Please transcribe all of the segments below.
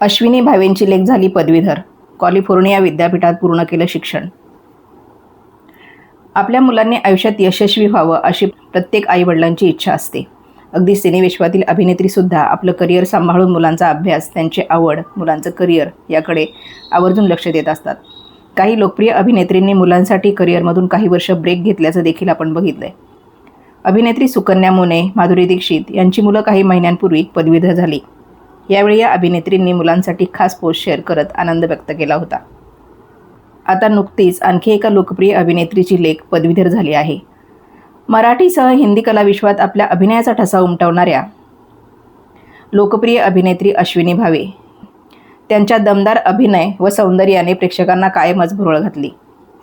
अश्विनी भावेंची लेख झाली पदवीधर. कॉलिफोर्निया विद्यापीठात पूर्ण केलं शिक्षण. आपल्या मुलांनी आयुष्यात यशस्वी व्हावं अशी प्रत्येक आईवडिलांची इच्छा असते. अगदी सिनेविश्वातील अभिनेत्रीसुद्धा आपलं करिअर सांभाळून मुलांचा अभ्यास त्यांची आवड मुलांचं करिअर याकडे आवर्जून लक्ष देत असतात. काही लोकप्रिय अभिनेत्रींनी मुलांसाठी करिअरमधून काही वर्ष ब्रेक घेतल्याचं देखील आपण बघितलंय. अभिनेत्री सुकन्या मोने माधुरी दीक्षित यांची मुलं काही महिन्यांपूर्वी पदवीधर झाली. यावेळी या अभिनेत्रींनी मुलांसाठी खास पोस्ट शेअर करत आनंद व्यक्त केला होता. आता नुकतीच आणखी एका लोकप्रिय अभिनेत्रीची लेख पदवीधर झाली आहे. मराठीसह हिंदी कलाविश्वात आपल्या अभिनयाचा ठसा उमटवणाऱ्या लोकप्रिय अभिनेत्री अश्विनी भावे त्यांच्या दमदार अभिनय व सौंदर्याने प्रेक्षकांना कायमच भुरळ घातली.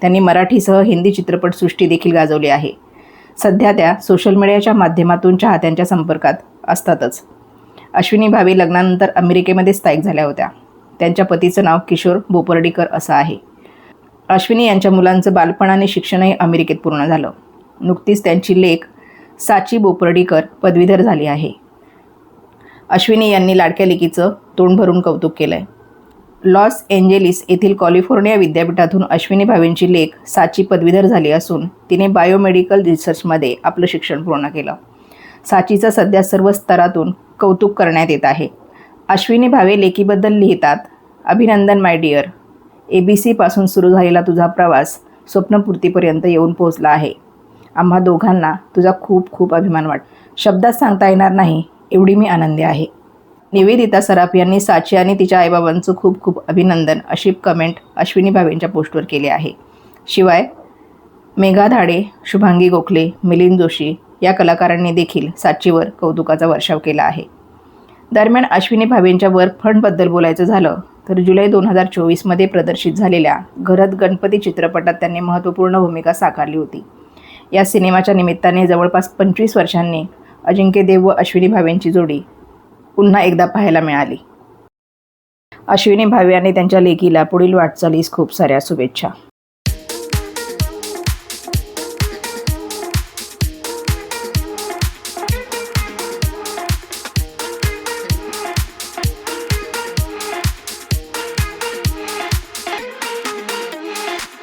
त्यांनी मराठीसह हिंदी चित्रपटसृष्टी देखील गाजवली आहे. सध्या त्या सोशल मीडियाच्या माध्यमातून चाहत्यांच्या संपर्कात असतातच. अश्विनी भावे लग्नानंतर अमेरिकेमध्ये स्थायिक झाल्या होत्या. त्यांच्या पतीचं नाव किशोर बोपर्डीकर असं आहे. अश्विनी यांच्या मुलांचं बालपण आणि शिक्षणही अमेरिकेत पूर्ण झालं. नुकतीच त्यांची लेख साची बोपर्डीकर पदवीधर झाली आहे. अश्विनी यांनी लाडक्या लेकीचं तोंड भरून कौतुक केलं आहे लॉस एंजेलिस येथील कॅलिफोर्निया विद्यापीठातून अश्विनी भावेंची लेख साची पदवीधर झाली असून तिने बायोमेडिकल रिसर्चमध्ये आपलं शिक्षण पूर्ण केलं. साचीचं सध्या सर्व स्तरातून कौतुक करण्यात येत आहे. अश्विनी भावे लेकीबद्दल लिहितात अभिनंदन माय डिअर ए बी सीपासून सुरू झालेला तुझा प्रवास स्वप्नपूर्तीपर्यंत येऊन पोहोचला आहे. आम्हा दोघांना तुझा खूप खूप अभिमान वाट. शब्दात सांगता येणार नाही एवढी मी आनंदी आहे. निवेदिता सराफ यांनी साची आणि तिच्या आईबाबांचं खूप खूप अभिनंदन अशी कमेंट अश्विनी भावेंच्या पोस्टवर केली आहे. शिवाय मेघा धाडे शुभांगी गोखले मिलिंद जोशी या कलाकारांनी देखील साचीवर कौतुकाचा वर्षाव केला आहे. दरम्यान अश्विनी भावेंच्या वर्क फंडबद्दल बोलायचं झालं तर जुलै दोन हजार चोवीसमध्ये प्रदर्शित झालेल्या घरत गणपती चित्रपटात त्यांनी महत्त्वपूर्ण भूमिका साकारली होती. या सिनेमाच्या निमित्ताने जवळपास पंचवीस वर्षांनी अजिंक्य देव व अश्विनी भावेंची जोडी पुन्हा एकदा पाहायला मिळाली. अश्विनी भावे आणि त्यांच्या लेकीला पुढील वाटचालीस खूप साऱ्या शुभेच्छा.